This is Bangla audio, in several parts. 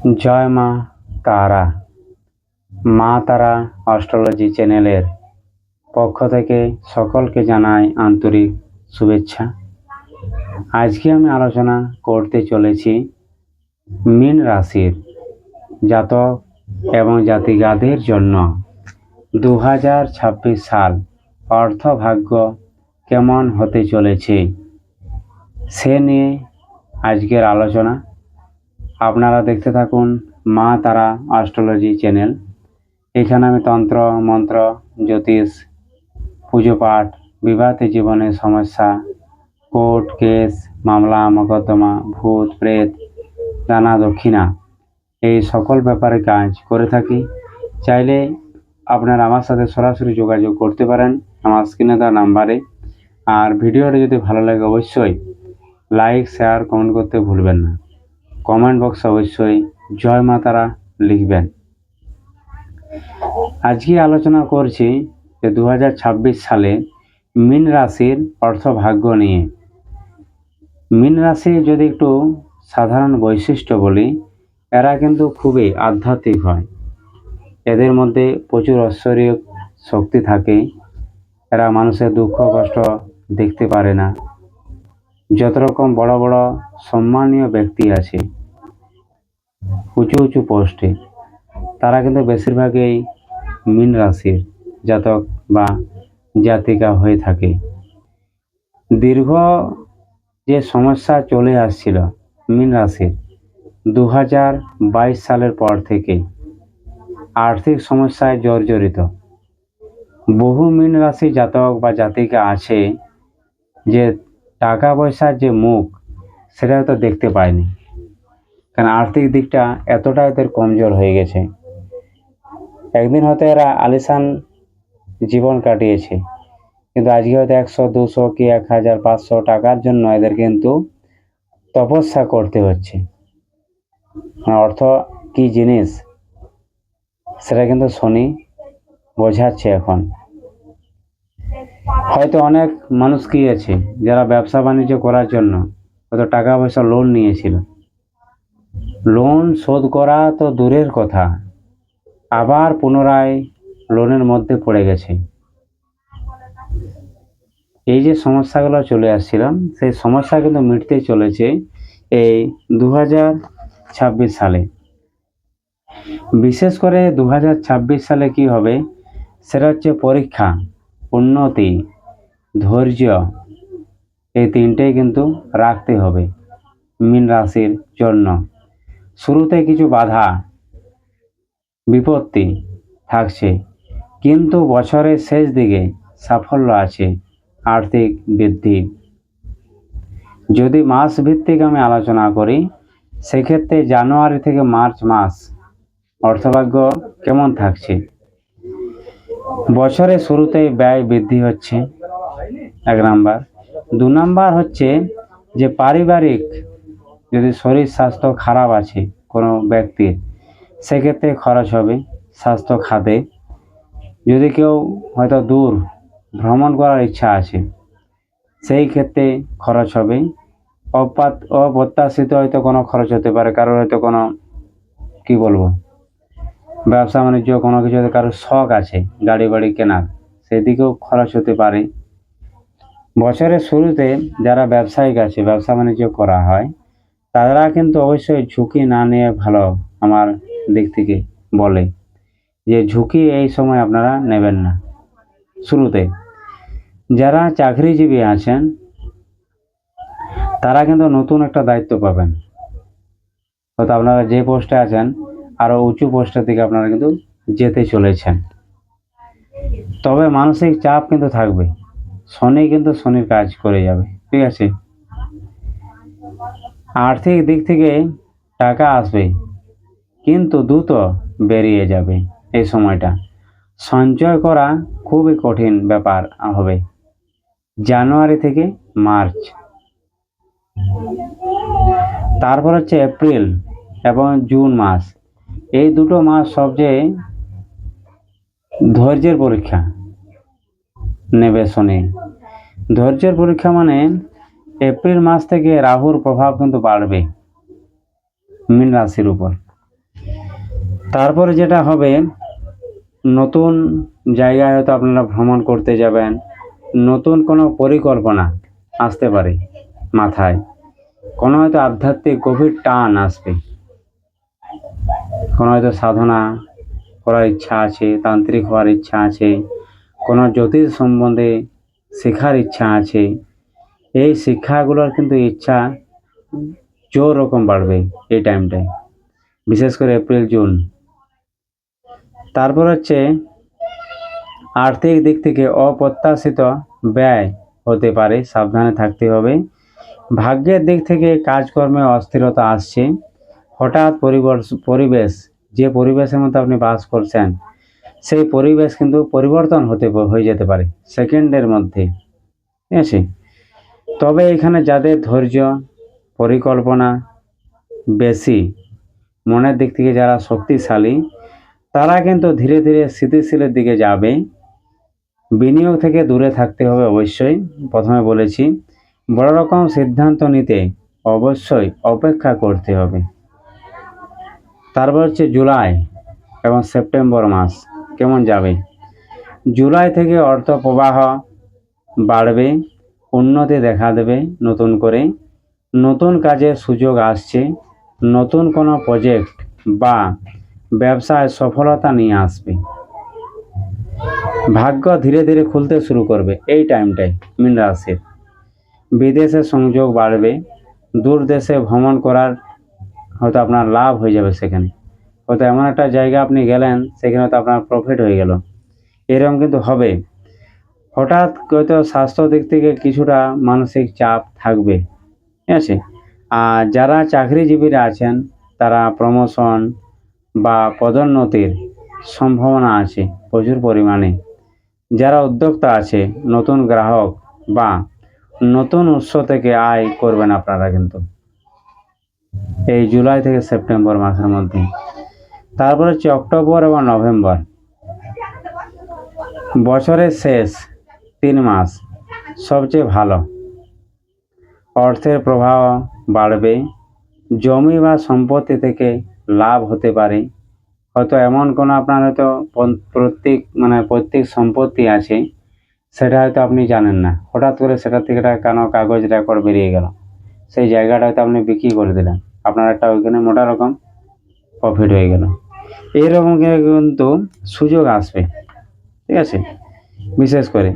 জয় মা তারা মা তারা অস্ট্রোলজি চ্যানেলের পক্ষ থেকে সকলকে জানাই আন্তরিক শুভেচ্ছা। আজকে আমি আলোচনা করতে চলেছি মীন রাশির জাতক এবং জাতিগাদের জন্য। দু হাজার ছাব্বিশ সাল অর্থভাগ্য কেমন হতে চলেছে সে নিয়ে আজকের আলোচনা। আপনারা দেখতে থাকুন মা তারা অ্যাস্ট্রোলজি চ্যানেল এখানে আমি তন্ত্র, মন্ত্র, জ্যোতিষ, পুজো পাঠ, বিবাহিত জীবনের সমস্যা, কোর্ট কেস, মামলা, মকদ্দমা, ভূত, প্রেত দানা দক্ষিণা, এই সকল ব্যাপারে কাজ করে থাকি। চাইলে আপনারা আমার সাথে সরাসরি যোগাযোগ করতে পারেন আমার স্ক্রিনে দেওয়া নাম্বারে। আর ভিডিওটা যদি ভালো লাগে অবশ্যই, লাইক শেয়ার কমেন্ট করতে ভুলবেন না। কমেন্ট বক্সে অবশ্যই জয় মা তারা লিখবেন। আজকে আলোচনা করছি যে দু হাজার ছাব্বিশ সালে মীন রাশির অর্থভাগ্য নিয়ে। মীন রাশি যদি একটু সাধারণ বৈশিষ্ট্য বলি, এরা কিন্তু খুবই আধ্যাত্মিক হয়। এদের মধ্যে প্রচুর ঐশ্বরিক শক্তি থাকে। এরা মানুষের দুঃখ, কষ্ট দেখতে পারে না। যত রকম বড় বড় সম্মানীয় ব্যক্তি আছে উঁচু উঁচু পোস্টে। তারা কিন্তু বেশিরভাগই মীন রাশির জাতক বা জাতিকা হয়ে থাকে। দীর্ঘ যে সমস্যা চলে আসছিল মীন রাশির দু হাজার বাইশ সালের পর থেকে আর্থিক সমস্যায় জর্জরিত। বহু মীন রাশি জাতক বা জাতিকা আছে যে টাকা পয়সার যে মুখ সেটা তো দেখতে পায়নি। কারণ আর্থিক দিকটা এতটা এদের কমজোর হয়ে গেছে। একদিন হয়তো এরা আলিশান জীবন কাটিয়েছে, কিন্তু আজকে হয়তো একশো, দুশো কি এক হাজার, পাঁচশো টাকার জন্য এদের কিন্তু তপস্যা করতে হচ্ছে। মানে অর্থ কি জিনিস, সেটা কিন্তু শনি বোঝাচ্ছে এখন। হয়তো অনেক মানুষ কি আছে, যারা ব্যবসা বাণিজ্য করার জন্য হয়তো টাকা পয়সা লোন নিয়েছিল। লোন শোধ করা তো দূরের কথা, আবার পুনরায় লোনের মধ্যে পড়ে গেছে। এই যে সমস্যাগুলো চলে আসছিলাম, সেই সমস্যা কিন্তু মিটতে চলেছে এই দু সালে। বিশেষ করে দু সালে কি হবে, সেটা হচ্ছে পরীক্ষা, উন্নতি, ধৈর্য, এই তিনটেই কিন্তু রাখতে হবে মীন রাশির জন্য। শুরুতে কিছু বাধা, বিপত্তি থাকছে, কিন্তু বছরের শেষ দিকে সাফল্য আছে, আর্থিক বৃদ্ধি। যদি মাস ভিত্তিক আমি আলোচনা করি, সেক্ষেত্রে জানুয়ারি থেকে মার্চ মাস অর্থভাগ্য কেমন থাকছে? বছরের শুরুতেই ব্যয় বৃদ্ধি হচ্ছে, এক নাম্বার। দু নাম্বার হচ্ছে যে পারিবারিক যদি শরীর, স্বাস্থ্য খারাপ আছে কোনো ব্যক্তির, সেক্ষেত্রে খরচ হবে স্বাস্থ্য খাতে। যদি কেউ হয়তো দূর ভ্রমণ করার ইচ্ছা আছে, সেই ক্ষেত্রে খরচ হবে। অপাত, অপ্রত্যাশিত হয়তো কোনো খরচ হতে পারে, কারোর হয়তো কোনো, কি বলব, ব্যবসা বাণিজ্য কোনো কিছু কারোর শখ আছে, গাড়ি বাড়ি কেনার, সেদিকেও খরচ হতে পারে। বছরের শুরুতে যারা ব্যবসায়িক আছে, ব্যবসা বাণিজ্য করা হয় তারা কিন্তু অবশ্যই ঝুঁকি না নিয়ে ভালো আমার দিক থেকে বলে যে ঝুঁকি এই সময় আপনারা নেবেন না। শুরুতে যারা চাকরিজীবী আছেন, তারা কিন্তু নতুন একটা দায়িত্ব পাবেন। হয়তো আপনারা যে পোস্টে আছেন আরও উঁচু পোস্টের দিকে আপনারা কিন্তু যেতে চলেছেন। তবে মানসিক চাপ কিন্তু থাকবে। শনি কিন্তু শনির কাজ করে যাবে, ঠিক আছে? আর্থিক দিক থেকে টাকা আসবে, কিন্তু দ্রুত বেরিয়ে যাবে এই সময়টা। সঞ্চয় করা খুবই কঠিন ব্যাপার হবে। জানুয়ারি থেকে মার্চ। তারপর হচ্ছে এপ্রিল এবং জুন মাস। এই দুটো মাস সবচেয়ে ধৈর্যের পরীক্ষা নেবে শনি। ধৈর্যের পরীক্ষা মানে এপ্রিল মাস থেকে রাহুর প্রভাব কিন্তু বাড়বে মীন রাশির উপর। তারপরে যেটা হবে, নতুন জায়গায় হয়তো আপনারা ভ্রমণ করতে যাবেন, নতুন কোনো পরিকল্পনা আসতে পারে মাথায়। কোনো হয়তো আধ্যাত্মিক গভীর টান আসবে। কোনো হয়তো সাধনা করার ইচ্ছা আছে, তান্ত্রিক হওয়ার ইচ্ছা আছে, কোনো জ্যোতিষ সম্বন্ধে শেখার ইচ্ছা আছে এই শিক্ষাগুলোর কিন্তু ইচ্ছা জোর রকম বাড়বে এই টাইমটায় বিশেষ করে এপ্রিল জুন তারপর হচ্ছে আর্থিক দিক থেকে অপ্রত্যাশিত ব্যয় হতে পারে, সাবধানে থাকতে হবে। ভাগ্যের দিক থেকে কাজকর্মে অস্থিরতা আসছে। হঠাৎ পরিবেশ, যে পরিবেশের মধ্যে আপনি বাস করছেন, সেই পরিবেশ কিন্তু পরিবর্তন হতে হয়ে যেতে পারে সেকেন্ডের মধ্যে। ঠিক আছে? তবে এখানে যাদের ধৈর্য, পরিকল্পনা বেশি, মনের দিক থেকে যারা শক্তিশালী, তারা কিন্তু ধীরে ধীরে স্থিতিশীলের দিকে যাবে। বিনিয়োগ থেকে দূরে থাকতে হবে অবশ্যই, প্রথমে বলেছি। বড় রকম সিদ্ধান্ত নিতে অবশ্যই অপেক্ষা করতে হবে। তারপর হচ্ছে জুলাই এবং সেপ্টেম্বর মাস, কেমন যাবে? জুলাই থেকে অর্থ প্রবাহ বাড়বে উন্নতি দেখা দেবে নতুন করে। নতুন কাজের সুযোগ আসছে। নতুন কোনো প্রজেক্ট বা ব্যবসায় সফলতা নিয়ে আসবে। ভাগ্য ধীরে ধীরে খুলতে শুরু করবে এই টাইমটাই মীন বিদেশে সংযোগ বাড়বে। দূর দেশে ভ্রমণ করার হয়তো আপনার লাভ হয়ে যাবে সেখানে। হয়তো এমন একটা জায়গা আপনি গেলেন, সেখানে হয়তো আপনার প্রফিট হয়ে গেল। এরকম কিন্তু হবে। হঠাৎ হয়তো স্বাস্থ্য দিক থেকে কিছুটা মানসিক চাপ থাকবে, ঠিক আছে? আর যারা চাকরিজীবীরা আছেন, তারা প্রমোশন বা পদোন্নতির সম্ভাবনা আছে প্রচুর পরিমাণে। যারা উদ্যোক্তা আছে, নতুন গ্রাহক বা নতুন উৎস থেকে আয় করবেন আপনারা কিন্তু। এই জুলাই থেকে সেপ্টেম্বর মাসের মধ্যে। তারপর হচ্ছে অক্টোবর এবং নভেম্বর। বছরের শেষ তিন মাস। সবচেয়ে ভালো। অর্থের প্রবাহ বাড়বে। জমি বা সম্পত্তি থেকে লাভ হতে পারে। হয়তো এমন কোনো আপনার হয়তো প্রত্যেক মানে প্রত্যেক সম্পত্তি আছে, সেটা হয়তো আপনি জানেন না। হঠাৎ করে সেটা থেকে একটা কেন কাগজ রেকর্ড বেরিয়ে গেল। সেই জায়গাটা হয়তো আপনি বিক্রি করে দিলেন। আপনার একটা ওইখানে মোটা রকম প্রফিট হয়ে গেল। এইরকম কিন্তু সুযোগ আসবে। ঠিক আছে? বিশেষ করে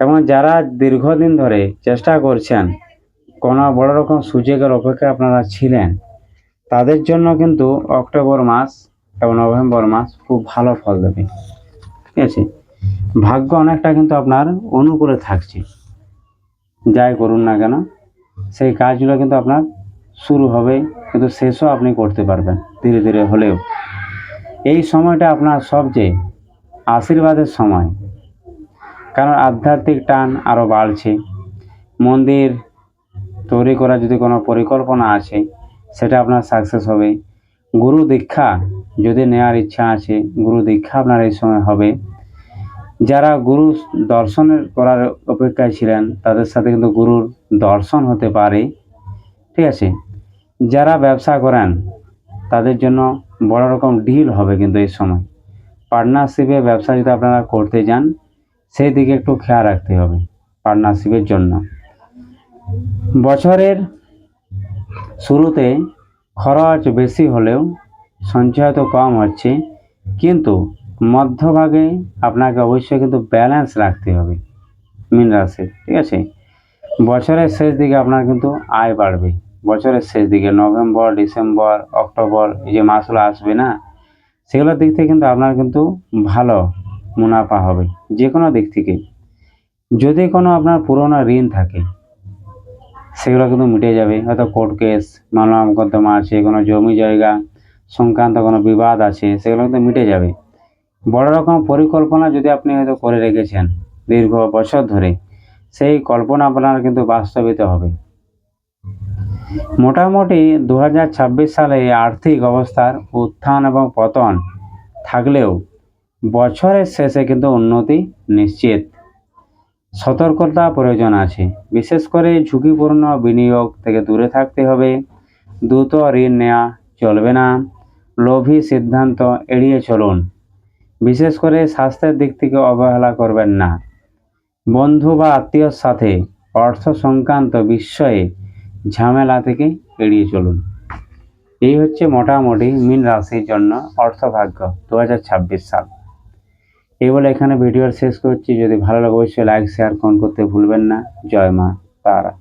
এবং যারা দীর্ঘদিন ধরে চেষ্টা করছেন, কোনো বড় রকম সুযোগের অপেক্ষা আপনারা ছিলেন, তাদের জন্য কিন্তু অক্টোবর মাস এবং নভেম্বর মাস খুব ভালো ফল দেবে। ঠিক আছে? ভাগ্য অনেকটা কিন্তু আপনার অনুকূলে থাকছে। যাই করুন না কেন, সেই কাজগুলো কিন্তু আপনার শুরু হবে, কিন্তু শেষও আপনি করতে পারবেন ধীরে ধীরে হলেও। এই সময়টা আপনার সবচেয়ে আশীর্বাদের সময়। কারণ আধ্যাত্মিক টান আরও বাড়ছে। মন্দির তৈরি করার যদি কোনো পরিকল্পনা আছে, সেটা আপনার সাকসেস হবে। গুরু দীক্ষা যদি নেওয়ার ইচ্ছা আছে, গুরু দীক্ষা আপনার এই সময় হবে। যারা গুরু দর্শনের করার অপেক্ষায় ছিলেন, তাদের সাথে কিন্তু গুরুর দর্শন হতে পারে। ঠিক আছে? যারা ব্যবসা করেন, তাদের জন্য বড় রকম ডিল হবে কিন্তু এই সময়। পার্টনারশিপে ব্যবসা যদি আপনারা করতে যান সেই দিকে একটু খেয়াল রাখতে হবে পার্টনারশিপের জন্য। বছরের শুরুতে খরচ বেশি হলেও সঞ্চয় তো কম হচ্ছে, কিন্তু মধ্যভাগে আপনাকে অবশ্যই কিন্তু ব্যালেন্স রাখতে হবে মীন ঠিক আছে? বছরের শেষ দিকে আপনার কিন্তু আয় বাড়বে। বছরের শেষ দিকে নভেম্বর, ডিসেম্বর, অক্টোবর, এই যে মাসগুলো আসবে না, সেগুলোর দিক থেকে কিন্তু আপনার কিন্তু ভালো মুনাফা হবে, যে কোনো দিক থেকে। যদি কোনো আপনার পুরোনো ঋণ থাকে, সেগুলো কিন্তু মিটে যাবে। হয়তো কোর্ট কেস মামলা মোকদ্দমা আছে, কোনো জমি জায়গা, সংক্রান্ত কোনো বিবাদ আছে, সেগুলো কিন্তু মিটে যাবে। বড় রকম পরিকল্পনা যদি আপনি হয়তো করে রেখেছেন দীর্ঘ বছর ধরে, সেই কল্পনা আপনার কিন্তু বাস্তবিত হবে। মোটামুটি দু হাজার ছাব্বিশ সালে আর্থিক অবস্থার উত্থান এবং পতন থাকলেও বছরের শেষে কিন্তু উন্নতি নিশ্চিত। সতর্কতা প্রয়োজন আছে। বিশেষ করে ঝুঁকিপূর্ণ বিনিয়োগ থেকে দূরে থাকতে হবে। দ্রুত ঋণ নেওয়া চলবে না। লোভী সিদ্ধান্ত এড়িয়ে চলুন। বিশেষ করে স্বাস্থ্যের দিক থেকে অবহেলা করবেন না। বন্ধু বা আত্মীয়র সাথে অর্থ সংক্রান্ত বিষয়ে ঝামেলা থেকে এড়িয়ে চলুন। এই হচ্ছে মোটামুটি মীন রাশির জন্য অর্থভাগ্য দু হাজার ছাব্বিশ সাল। এই বলে এখানে ভিডিওর শেষ করছি। যদি ভালো লাগে অবশ্যই লাইক শেয়ার কমেন্ট করতে ভুলবেন না। জয় মা তারা।